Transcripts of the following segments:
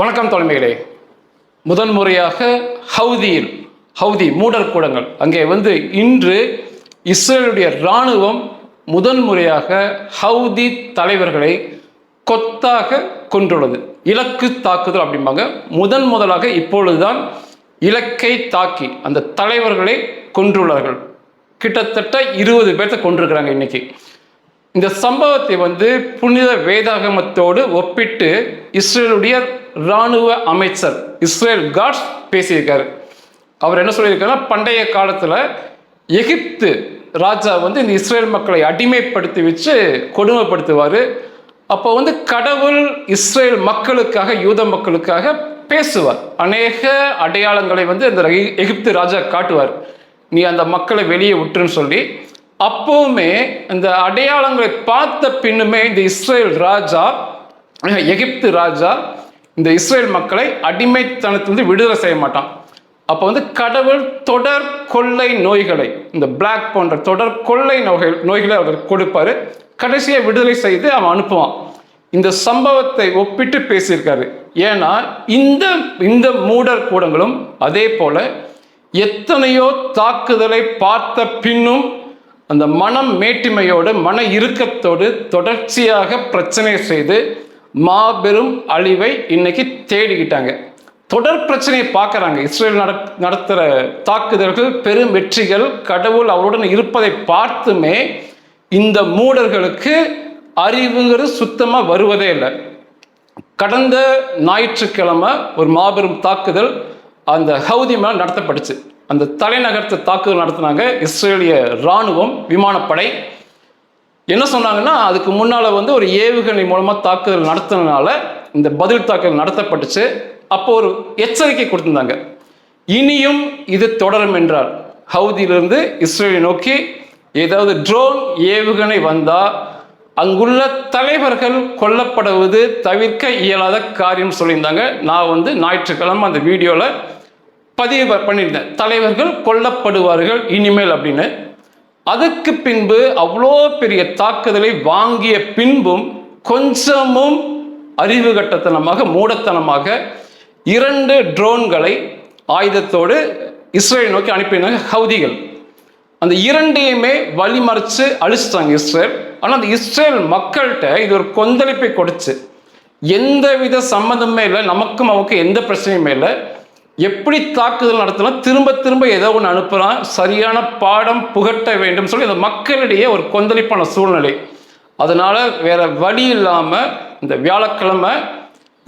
வணக்கம் தலைமைகளே முதன் முறையாக ஹவுதியில் ஹவுதி மூடர் கூடங்கள் அங்கே வந்து இன்று இஸ்ரேலுடைய இராணுவம் முதன் முறையாக ஹவுதி தலைவர்களை கொத்தாக கொன்றுள்ளது. இலக்கு தாக்குதல் அப்படிம்பாங்க. முதன் முதலாக இப்பொழுதுதான் இலக்கை தாக்கி அந்த தலைவர்களை கொன்றுள்ளார்கள். கிட்டத்தட்ட இருபது பேர்த்த கொண்டிருக்கிறாங்க இன்னைக்கு. இந்த சம்பவத்தை வந்து புனித வேதாகமத்தோடு ஒப்பிட்டு இஸ்ரேலுடைய இராணுவ அமைச்சர் இஸ்ரேல் காட்ஸ் பேசியிருக்காரு. அவர் என்ன சொல்லியிருக்காருன்னா பண்டைய காலத்தில் எகிப்து ராஜா வந்து இந்த இஸ்ரேல் மக்களை அடிமைப்படுத்தி வச்சு கொடுமைப்படுத்துவார். அப்போ வந்து கடவுள் இஸ்ரேல் மக்களுக்காக யூத மக்களுக்காக பேசுவார். அநேக அடையாளங்களை வந்து இந்த எகிப்து ராஜா காட்டுவார். நீ அந்த மக்களை வெளியே விட்டுருன்னு சொல்லி. அப்போவுமே இந்த அடையாளங்களை பார்த்த பின்னுமே இந்த இஸ்ரேல் ராஜா எகிப்து ராஜா இந்த இஸ்ரேல் மக்களை அடிமைத்தனத்திலிருந்து விடுதலை செய்ய மாட்டான். அப்போ வந்து கடவுள் தொடர் கொள்ளை நோய்களை இந்த பிளாக் போன்ற தொடர் கொள்ளை நோய்கள் நோய்களை அவர் கொடுப்பாரு. கடைசியை விடுதலை செய்து அவன் அனுப்புவான். இந்த சம்பவத்தை ஒப்பிட்டு பேசியிருக்காரு. ஏன்னா இந்த இந்த மூடர் கூடங்களும் அதே போல எத்தனையோ தாக்குதலை பார்த்த பின்னும் அந்த மனம் மேட்டிமையோடு மன இறுக்கத்தோடு தொடர்ச்சியாக பிரச்சனை செய்து மாபெரும் அழிவை இன்னைக்கு தேடிக்கிட்டாங்க. தொடர் பிரச்சனையை பார்க்குறாங்க. இஸ்ரேல் நட நடத்துகிற தாக்குதல்கள் பெரும் வெற்றிகள் கடவுள் அவருடன் இருப்பதை பார்த்துமே இந்த மூடர்களுக்கு அறிவுங்கிறது சுத்தமாக வருவதே இல்லை. கடந்த ஞாயிற்றுக்கிழமை ஒரு மாபெரும் தாக்குதல் அந்த ஹவுதி மேலே நடத்தப்பட்டுச்சு. அந்த தலைநகரத்தை தாக்குதல் நடத்தினாங்க இஸ்ரேலிய இராணுவம் விமானப்படை. என்ன சொன்னாங்கன்னா அதுக்கு முன்னால் வந்து ஒரு ஏவுகணை மூலமாக தாக்குதல் நடத்தினால இந்த பதில் தாக்குதல் நடத்தப்பட்டுச்சு. அப்போ ஒரு எச்சரிக்கை கொடுத்திருந்தாங்க. இனியும் இது தொடரும் என்றார். ஹவுதியிலிருந்து இஸ்ரேலை நோக்கி ஏதாவது ட்ரோன் ஏவுகணை வந்தால் அங்குள்ள தலைவர்கள் கொல்லப்படுவது தவிர்க்க இயலாத காரியம் சொல்லியிருந்தாங்க. நான் வந்து ஞாயிற்றுக்கிழமை அந்த வீடியோவில் பதிவு பண்ணியிருந்தேன். தலைவர்கள் கொல்லப்படுவார்கள் இனிமேல் அப்படின்னு. அதுக்கு பின்பு அவ்வளோ பெரிய தாக்குதலை வாங்கிய பின்பும் கொஞ்சமும் அறிவு கட்டத்தனமாக மூடத்தனமாக இரண்டு ட்ரோன்களை ஆயுதத்தோடு இஸ்ரேல் நோக்கி அனுப்பினாங்க ஹவுதிகள். அந்த இரண்டையுமே வழிமறிச்சு அழிச்சிட்டாங்க இஸ்ரேல். ஆனால் அந்த இஸ்ரேல் மக்கள்கிட்ட இது ஒரு கொந்தளிப்பை கொடுத்து எந்தவித சம்மந்தமே இல்லை நமக்கும் அவனுக்கு எந்த பிரச்சனையுமே இல்லை. எப்படி தாக்குதல் நடத்தலாம் திரும்ப திரும்ப ஏதோ ஒன்று அனுப்புகிறான் சரியான பாடம் புகட்ட வேண்டும் சொல்லி அந்த மக்களிடையே ஒரு கொந்தளிப்பான சூழ்நிலை. அதனால் வேற வழி இல்லாமல் இந்த வியாழக்கிழமை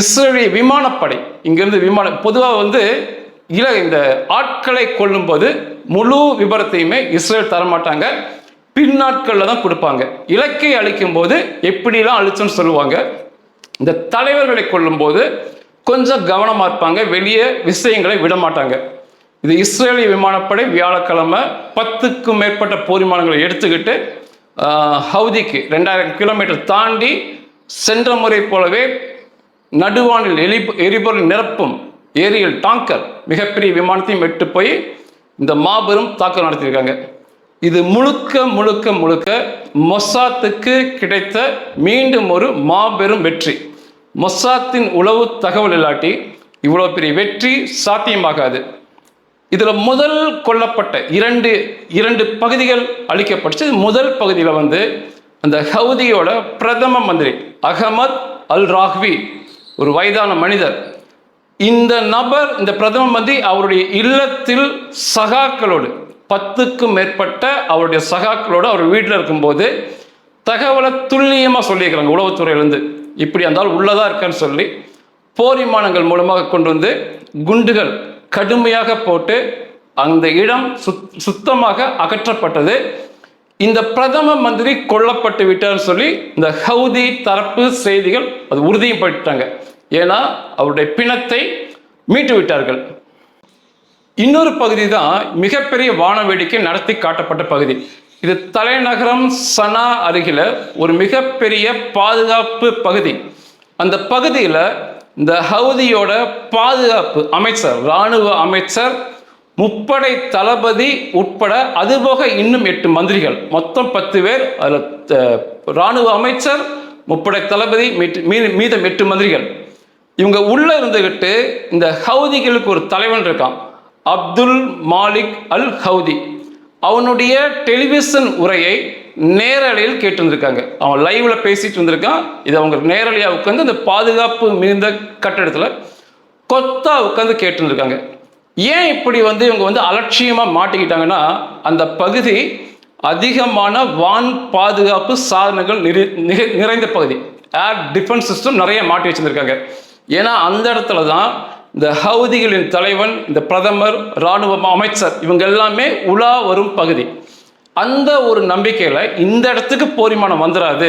இஸ்ரேலிய விமானப்படை இங்கேருந்து விமானம் பொதுவாக வந்து இல இந்த ஆட்களை கொல்லும்போது முழு விபரத்தையுமே இஸ்ரேல் தரமாட்டாங்க. பின்னாட்களில் தான் கொடுப்பாங்க. இலக்கை அழிக்கும் போது எப்படிலாம் அழிச்சோன்னு சொல்லுவாங்க. இந்த தலைவர்களை கொல்லும்போது கொஞ்சம் கவனமாக இருப்பாங்க வெளியே விஷயங்களை விட மாட்டாங்க இது இஸ்ரேலிய விமானப்படை வியாழக்கிழமை பத்துக்கும் மேற்பட்ட போர்விமானங்களை எடுத்துக்கிட்டு ஹவுதிக்கு ரெண்டாயிரம் கிலோமீட்டர் தாண்டி சென்ற முறை போலவே நடுவானில் எரி எரிபொருள் நிரப்பும் ஏரியல் டாங்கர் மிகப்பெரிய விமானத்தையும் எட்டு போய் இந்த மாபெரும் தாக்குதல் நடத்தியிருக்காங்க. இது முழுக்க முழுக்க முழுக்க மொசாத்துக்கு கிடைத்த மீண்டும் ஒரு மாபெரும் வெற்றி. மொசாத்தின் உளவு தகவல் இல்லாட்டி இவ்வளோ பெரிய வெற்றி சாத்தியமாகாது. இதில் முதல் கொல்லப்பட்ட இரண்டு இரண்டு பகுதிகள் அளிக்கப்பட்டுச்சு முதல் பகுதியில் வந்து அந்த ஹவுதியோட பிரதம மந்திரி அகமத் அல் ராஹ்வி ஒரு வயதான மனிதர். இந்த நபர் இந்த பிரதம மந்திரி அவருடைய இல்லத்தில் சகாக்களோடு பத்துக்கும் மேற்பட்ட அவருடைய சகாக்களோடு அவர் வீட்டில் இருக்கும்போது தகவலை துல்லியமாக சொல்லியிருக்கிறாங்க உளவுத்துறையிலேருந்து. இப்படி இருந்தால் உள்ளதாக உள்ளதா இருக்கான்னு சொல்லி போர் விமானங்கள் மூலமாக கொண்டு வந்து குண்டுகள் கடுமையாக போட்டு அந்த இடம் சுத் சுத்தமாக அகற்றப்பட்டது. இந்த பிரதம மந்திரி கொல்லப்பட்டு விட்டார்னு சொல்லி இந்த ஹவுதி தரப்பு செய்திகள் அது உறுதியும் உறுதிப்படுத்திட்டாங்க ஏன்னா அவருடைய பிணத்தை மீட்டு விட்டார்கள். இன்னொரு பகுதி தான் மிகப்பெரிய வான வேடிக்கை நடத்தி காட்டப்பட்ட பகுதி. இது தலைநகரம் சனா அருகில் ஒரு மிகப்பெரிய பாதுகாப்பு பகுதி. அந்த பகுதியில் இந்த ஹவுதியோட பாதுகாப்பு அமைச்சர் இராணுவ அமைச்சர் முப்படை தளபதி உட்பட அதுபோக இன்னும் எட்டு மந்திரிகள். மொத்தம் பத்து பேர் அதில் இராணுவ அமைச்சர் முப்படை தளபதி மீதம் எட்டு மந்திரிகள். இவங்க உள்ள இருந்துகிட்டு இந்த ஹவுதிகளுக்கு ஒரு தலைவன் இருக்கான். அப்துல் மாலிக் அல் ஹவுதி அவனுடைய டெலிவிஷன் உரையை நேரலையில் கேட்டிருந்திருக்காங்க. அவன் லைவ்ல பேசிட்டு இருந்திருக்கான். இது அவங்க நேரலையாக உட்காந்து அந்த பாதுகாப்பு மிகுந்த கட்டடத்தில் கொத்தா உட்காந்து கேட்டுருக்காங்க ஏன் இப்படி வந்து இவங்க வந்து அலட்சியமாக மாட்டிக்கிட்டாங்கன்னா அந்த பகுதி அதிகமான வான் பாதுகாப்பு சாதனங்கள் நிறை நிறை- நிறைந்த பகுதி. ஏர் டிஃபென்ஸ் சிஸ்டம் நிறைய மாட்டி வச்சுருந்துருக்காங்க. ஏன்னா அந்த இடத்துல தான் இந்த ஹவுதிகளின் தலைவன் இந்த பிரதமர் இராணுவ அமைச்சர் இவங்க எல்லாமே உலா வரும் பகுதி. அந்த ஒரு நம்பிக்கையில் இந்த இடத்துக்கு போரிமானம் வந்துடாது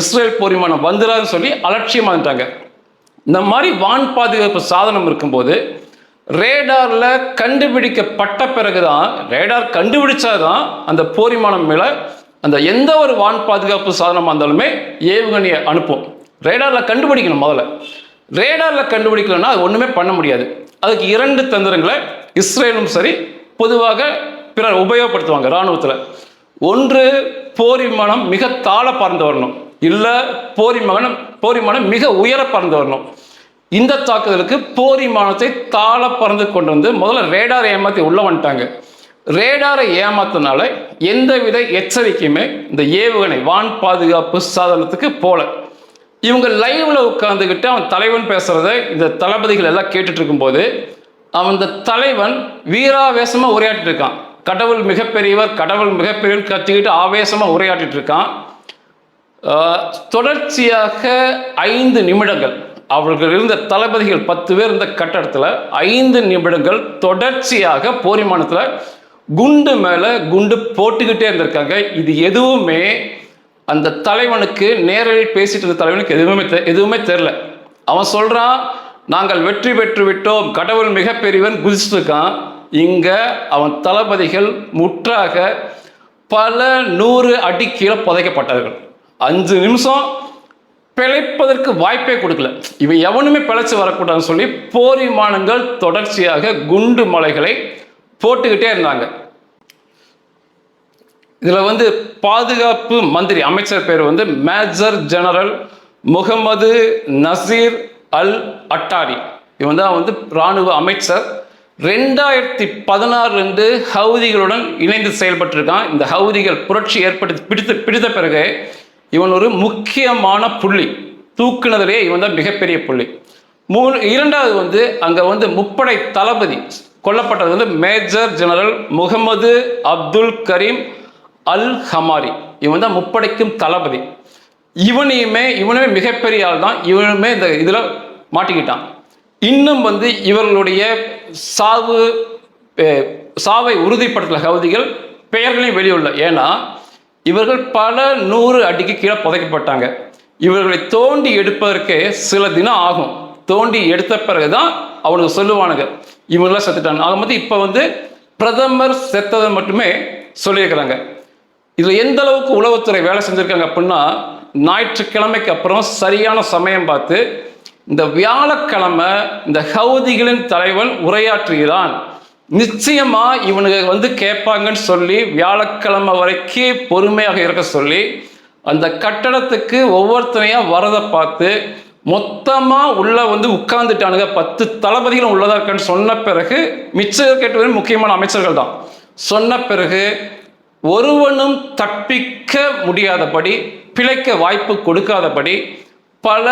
இஸ்ரேல் போரிமானம் வந்துடாதுன்னு சொல்லி அலட்சியமாக இருந்துட்டாங்க இந்த மாதிரி வான் பாதுகாப்பு சாதனம் இருக்கும்போது ரேடாரில் கண்டுபிடிக்கப்பட்ட பிறகு தான் ரேடார் கண்டுபிடிச்சாதான் அந்த போரிமானம் மேலே அந்த எந்த ஒரு வான் பாதுகாப்பு சாதனமாக இருந்தாலுமே ஏவுகணையை அனுப்பும். ரேடாரில் கண்டுபிடிக்கணும் முதல்ல. ரேடாரில் கண்டுபிடிக்கலன்னா அது ஒன்றுமே பண்ண முடியாது. அதுக்கு இரண்டு தந்திரங்களை இஸ்ரேலும் சரி பொதுவாக பிறர் உபயோகப்படுத்துவாங்க இராணுவத்தில். ஒன்று போர் விமானம் மிக தாழ பறந்து வரணும். இல்லை போர் விமானம் போர் விமானம் மிக உயர பறந்து வரணும். இந்த தாக்குதலுக்கு போர் விமானத்தை தாழ பறந்து கொண்டு வந்து முதல்ல ரேடாரை ஏமாற்றி உள்ள வந்துட்டாங்க. ரேடாரை ஏமாத்தினால எந்தவித எச்சரிக்கையுமே இந்த ஏவுகணை வான் பாதுகாப்பு சாதனத்துக்கு போகல இவங்க லைவ்ல உட்காந்துக்கிட்டு அவன் தலைவன் பேசுறத இந்த தளபதிகள் எல்லாம் கேட்டுட்டு இருக்கும்போது அவன் இந்த தலைவன் வீராவேசமா உரையாட்டிட்டு இருக்கான். கடவுள் மிகப்பெரியவர் கடவுள் மிகப்பெரியவர் கத்திக்கிட்டு ஆவேசமா உரையாட்டிட்டு இருக்கான். தொடர்ச்சியாக ஐந்து நிமிடங்கள். அவர்கள் இருந்த தளபதிகள் பத்து பேர் இருந்த கட்டடத்தில் ஐந்து நிமிடங்கள் தொடர்ச்சியாக போரிமானத்தில் குண்டு மேலே குண்டு போட்டுக்கிட்டே இருந்திருக்காங்க. இது எதுவுமே அந்த தலைவனுக்கு நேரில் பேசிட்டு இருந்த தலைவனுக்கு எதுவுமே தெ- எதுவுமே தெரில அவன் சொல்கிறான் நாங்கள் வெற்றி பெற்று விட்டோம். கடவுள் மிகப்பெரியவன் குதிச்சுட்டு இருக்கான் இங்கே அவன் தளபதிகள் முற்றாக பல நூறு அடி கீழே புதைக்கப்பட்டார்கள். அஞ்சு நிமிஷம் பிழைப்பதற்கு வாய்ப்பே கொடுக்கல. இவன் எவனுமே பிழைச்சி வரக்கூடாதுன்னு சொல்லி போர் விமானங்கள் தொடர்ச்சியாக குண்டு மலைகளை போட்டுக்கிட்டே இருந்தாங்க. இதில் வந்து பாதுகாப்பு மந்திரி அமைச்சர் பேர் வந்து major general Mohammed Nasir al Attari. இவன் தான் வந்து இராணுவ அமைச்சர். ரெண்டாயிரத்தி பதினாறுலேருந்து ஹவுதிகளுடன் இணைந்து செயல்பட்டிருக்கான். இந்த ஹவுதிகள் புரட்சி ஏற்படுத்தி பிடித்து பிடித்த பிறகு இவன் ஒரு முக்கியமான புள்ளி. தூக்குனதுலேயே இவன் தான் மிகப்பெரிய புள்ளி. மூணு இரண்டாவது வந்து அங்கே வந்து முப்படை தளபதி கொல்லப்பட்டது வந்து major general Mohammed Abdul Karim al Hamari இவன் தான் முப்படைக்கும் தளபதி. இவனையுமே இவனுமே மிகப்பெரிய ஆள் தான். இவனுமே இந்த இதில் மாட்டிக்கிட்டான். இன்னும் வந்து இவர்களுடைய சாவு சாவை உறுதிப்படுத்தல கவுதிகள் பெயர்களையும் வெளியுள்ள ஏன்னா இவர்கள் பல நூறு அடிக்கு கீழே புதைக்கப்பட்டாங்க. இவர்களை தோண்டி எடுப்பதற்கே சில தினம் ஆகும். தோண்டி எடுத்த பிறகுதான் அவனுக்கு சொல்லுவானுங்க. இவங்களாம் செத்துட்டாங்க ஆக மொத்தம் இப்போ வந்து பிரதமர் செத்ததை மட்டுமே சொல்லியிருக்கிறாங்க. இதில் எந்த அளவுக்கு உளவுத்துறை வேலை செஞ்சுருக்காங்க அப்படின்னா ஞாயிற்றுக்கிழமைக்கு அப்புறம் சரியான சமயம் பார்த்து இந்த வியாழக்கிழமை இந்த ஹவுதிகளின் தலைவன் உரையாற்றுகிறான். நிச்சயமா இவனுங்க வந்து கேட்பாங்கன்னு சொல்லி வியாழக்கிழமை வரைக்கும் பொறுமையாக இருக்க சொல்லி அந்த கட்டடத்துக்கு ஒவ்வொருத்தனையா வரதை பார்த்து மொத்தமா உள்ள வந்து உட்கார்ந்துட்டானுங்க. பத்து தளபதிகளும் உள்ளதா இருக்கான்னு சொன்ன பிறகு மிச்சம் கேட்டு முக்கியமான அமைச்சர்கள் தான். சொன்ன பிறகு ஒருவனும் தப்பிக்க முடியாதபடி பிழைக்க வாய்ப்பு கொடுக்காதபடி பல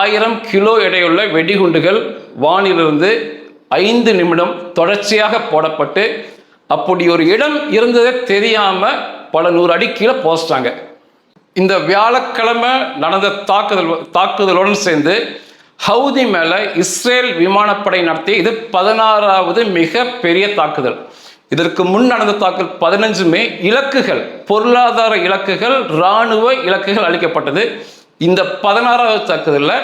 ஆயிரம் கிலோ எடையுள்ள வெடிகுண்டுகள் வானிலிருந்து ஐந்து நிமிடம் தொடர்ச்சியாக போடப்பட்டு அப்படி ஒரு இடம் இருந்ததே தெரியாமல் பல நூறு அடி கீழே போஸ்டாங்க இந்த வியாழக்கிழமை நடந்த தாக்குதல் தாக்குதலுடன் சேர்ந்து ஹவுதி மேலே இஸ்ரேல் விமானப்படை நடத்திய இது பதினாறாவது மிக பெரிய தாக்குதல். இதற்கு முன் நடந்த தாக்கல் பதினஞ்சுமே இலக்குகள் பொருளாதார இலக்குகள் இராணுவ இலக்குகள் அளிக்கப்பட்டது. இந்த பதினாறாவது தாக்குதலில்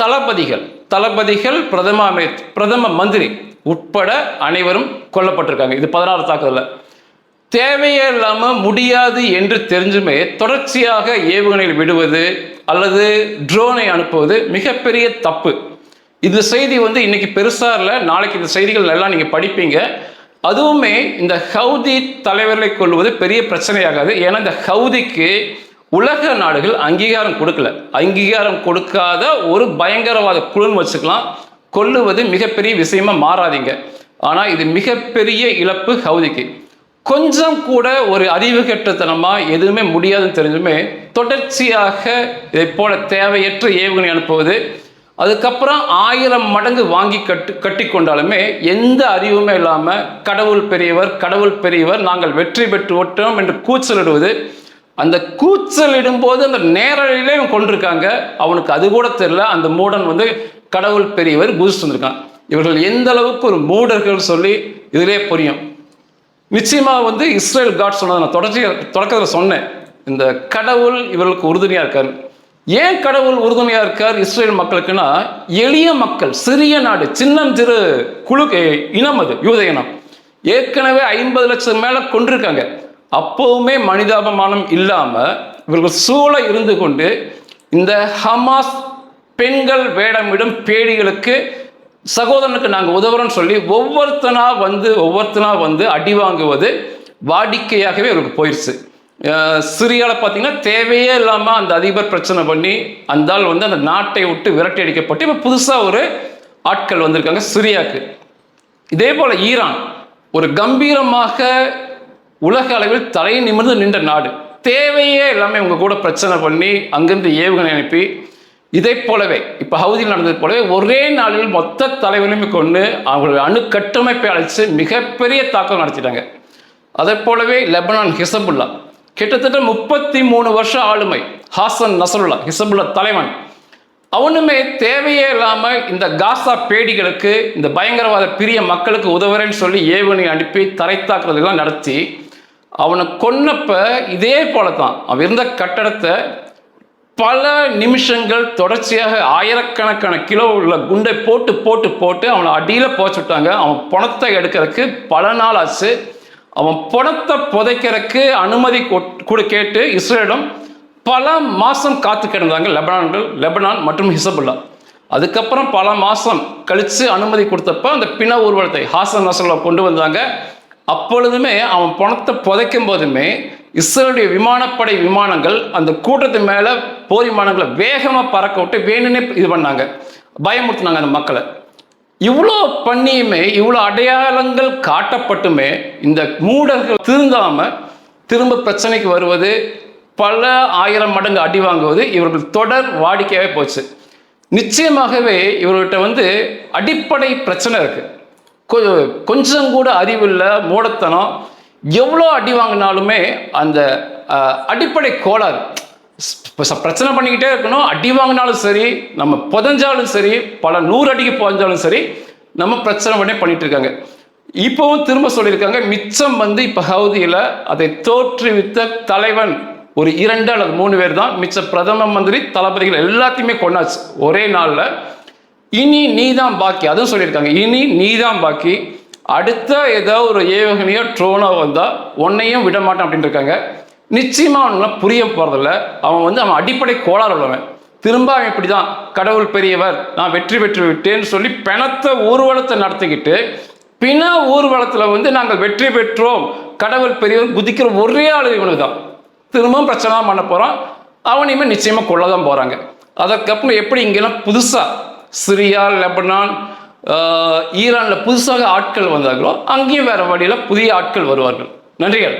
தளபதிகள் தளபதிகள் பிரதம அமை பிரதம மந்திரி உட்பட அனைவரும் கொல்லப்பட்டிருக்காங்க. இது பதினாறு தாக்குதலில். தேவையே இல்லாமல் முடியாது என்று தெரிஞ்சுமே தொடர்ச்சியாக ஏவுகணையில் விடுவது அல்லது ட்ரோனை அனுப்புவது மிகப்பெரிய தப்பு. இது செய்தி வந்து இன்னைக்கு பெருசாக இல்லை. நாளைக்கு இந்த செய்திகள் எல்லாம் நீங்கள் படிப்பீங்க. அதுவுமே இந்த ஹவுதி தலைவர்களை கொள்வது பெரிய பிரச்சனையாகாது. ஏன்னா இந்த ஹவுதிக்கு உலக நாடுகள் அங்கீகாரம் கொடுக்கல. அங்கீகாரம் கொடுக்காத ஒரு பயங்கரவாத குழுன்னு வச்சுக்கலாம். கொல்லுவது மிகப்பெரிய விஷயமா மாறாதீங்க. ஆனால் இது மிகப்பெரிய இழப்பு ஹவுதிக்கு. கொஞ்சம் கூட ஒரு அறிவு கெட்டத்தனமாக எதுவுமே முடியாதுன்னு தெரிஞ்சுமே தொடர்ச்சியாக இதை போல தேவையற்ற ஏவுகணை அனுப்புவது அதுக்கப்புறம் ஆயிரம் மடங்கு வாங்கி கட்டு கட்டி கொண்டாலுமே எந்த அறிவுமே இல்லாமல் கடவுள் பெரியவர் கடவுள் பெரியவர் நாங்கள் வெற்றி பெற்று ஓட்டோம் என்று கூச்சலிடுவது அந்த கூச்சலிடும்போது அந்த நேரடியிலே கொண்டிருக்காங்க. அவனுக்கு அது கூட தெரியல. அந்த மூடன் வந்து கடவுள் பெரியவர் குதிச்சு வந்திருக்கான். இவர்கள் எந்த அளவுக்கு ஒரு மூடர்கள் சொல்லி இதிலே புரியும். நிச்சயமாக வந்து இஸ்ரேல் காட் சொன்னதை நான் தொடர்ச்சி தொடக்கத்தில் சொன்னேன். இந்த கடவுள் இவர்களுக்கு உறுதுணையாக இருக்கார். ஏன் கடவுள் உறுதுணையா இருக்கார் இஸ்ரேல் மக்களுக்குன்னா எளிய மக்கள் சிறிய நாடு சின்னஞ்சிறு குழு இனம் அது யூத இனம். ஏற்கனவே ஐம்பது லட்சம் மேல கொண்டிருக்காங்க. அப்பவுமே மனிதாபமானம் இல்லாம இவர்கள் சூழ இருந்து கொண்டு இந்த ஹமாஸ் பெண்கள் வேடமிடும் பேடிகளுக்கு சகோதரனுக்கு நாங்கள் உதவுறோம்னு சொல்லி ஒவ்வொருத்தனா வந்து ஒவ்வொருத்தனா வந்து அடி வாங்குவது வாடிக்கையாகவே இவருக்கு போயிடுச்சு சிரியாவில் பார்த்தீங்கன்னா தேவையே இல்லாமல் அந்த அதிபர் பிரச்சனை பண்ணி அந்த ஆள் வந்து அந்த நாட்டை விட்டு விரட்டி அடிக்கப்பட்டு இப்போ புதுசாக ஒரு ஆட்கள் வந்திருக்காங்க சிரியாவுக்கு இதே போல் ஈரான் ஒரு கம்பீரமாக உலக அளவில் தலை நிமிர்ந்து நின்ற நாடு. தேவையே எல்லாமே இவங்க கூட பிரச்சனை பண்ணி அங்கிருந்து ஏவுகணை அனுப்பி இதை போலவே இப்போ ஹவுதியில் நடந்தது போலவே ஒரே நாளில் மொத்த தலைவரையுமே கொண்டு அவங்களுடைய அணு கட்டமைப்பை அழைச்சி மிகப்பெரிய தாக்கம் நடத்திட்டாங்க. அதை போலவே லெபனான் ஹிசபுல்லா கிட்டத்தட்ட முப்பத்தி மூணு வருஷம் ஆளுமை. ஹாசன் நசருல்லா ஹிசபுல்லா தலைவன். அவனுமே தேவையே இல்லாமல் இந்த காசா பேடிகளுக்கு இந்த பயங்கரவாத பிரிய மக்களுக்கு உதவுறேன்னு சொல்லி ஏவனை அனுப்பி தரைத்தாக்குறதெல்லாம் நடத்தி அவனை கொன்னப்ப இதே போல தான் அவன் இருந்த கட்டடத்தை பல நிமிஷங்கள் தொடர்ச்சியாக ஆயிரக்கணக்கான கிலோ உள்ள குண்டை போட்டு போட்டு போட்டு அவனை அடியில் போச்சு விட்டாங்க. அவன் பணத்தை எடுக்கிறதுக்கு பல நாள் ஆச்சு. அவன் பணத்தை புதைக்கிறதுக்கு அனுமதி கொட்- கேட்டு இஸ்ரேலிடம் பல மாதம் காத்து கிடந்தாங்க. லெபனான்கள் லெபனான் மற்றும் ஹிசபுல்லா. அதுக்கப்புறம் பல மாதம் கழித்து அனுமதி கொடுத்தப்ப அந்த பிண ஊர்வலத்தை ஹாசன் நசரில் கொண்டு வந்தாங்க. அப்பொழுதுமே அவன் பணத்தை புதைக்கும் போதுமே இஸ்ரேலுடைய விமானப்படை விமானங்கள் அந்த கூட்டத்து மேலே போர் விமானங்களை வேகமாக பறக்க விட்டு வேணும்னே இது பண்ணாங்க. பயமுறுத்தினாங்க அந்த மக்களை. இவ்வளோ பண்ணியுமே இவ்வளோ அடையாளங்கள் காட்டப்பட்டுமே இந்த மூடர்கள் திருந்தாமல் திரும்ப பிரச்சனைக்கு வருவது பல ஆயிரம் மடங்கு அடி வாங்குவது இவர்கள் தொடர் வாடிக்கையாகவே போச்சு. நிச்சயமாகவே இவர்கிட்ட வந்து அடிப்படை பிரச்சனை இருக்குது கொ- கொஞ்சம் கூட அறிவில்லை மூடத்தனம். எவ்வளோ அடி வாங்கினாலுமே அந்த அடிப்படை கோளாறு. இப்போ பிரச்சனை பண்ணிக்கிட்டே இருக்கணும். அடி வாங்கினாலும் சரி நம்ம புதஞ்சாலும் சரி பல நூறு அடிக்கு புதஞ்சாலும் சரி நம்ம பிரச்சனை பண்ணி பண்ணிட்டு இருக்காங்க. இப்போவும் திரும்ப சொல்லியிருக்காங்க மிச்சம் வந்து இப்போ ஹவுதியில் அதை தோற்றுவித்த தலைவன் ஒரு இரண்டு அல்லது மூணு பேர் தான். மிச்ச பிரதம மந்திரி தளபதிகள் எல்லாத்தையுமே கொண்டாச்சு ஒரே நாளில். இனி நீ தான் பாக்கி. அதுவும் சொல்லியிருக்காங்க. இனி நீ தான் பாக்கி. அடுத்த ஏதோ ஒரு ஏவகனையோ ட்ரோனோ வந்தால் உன்னையும் விட மாட்டேன் அப்படின்னு இருக்காங்க. நிச்சயமாக அவனுக்குலாம் புரிய போகிறதில்ல அவன் வந்து அவன் அடிப்படை கோளாறு உள்ளவன். திரும்ப அவன் இப்படி தான் கடவுள் பெரியவர் நான் வெற்றி பெற்று விட்டேன்னு சொல்லி பிணத்தை ஊர்வலத்தை நடத்திக்கிட்டு பிண ஊர்வலத்தில் வந்து நாங்கள் வெற்றி பெற்றோம். கடவுள் பெரியவர் குதிக்கிற ஒரே ஆளு இவனுக்கு தான் திரும்பவும் பிரச்சனை பண்ண போகிறான் அவனையுமே நிச்சயமாக கொள்ள தான் போகிறாங்க அதற்கப்புறம் எப்படி இங்கெல்லாம் புதுசாக சிரியா லெபனான் ஈரானில் புதுசாக ஆட்கள் வந்தார்களோ அங்கேயும் வேறு வழியில் புதிய ஆட்கள் வருவார்கள். நன்றிகள்.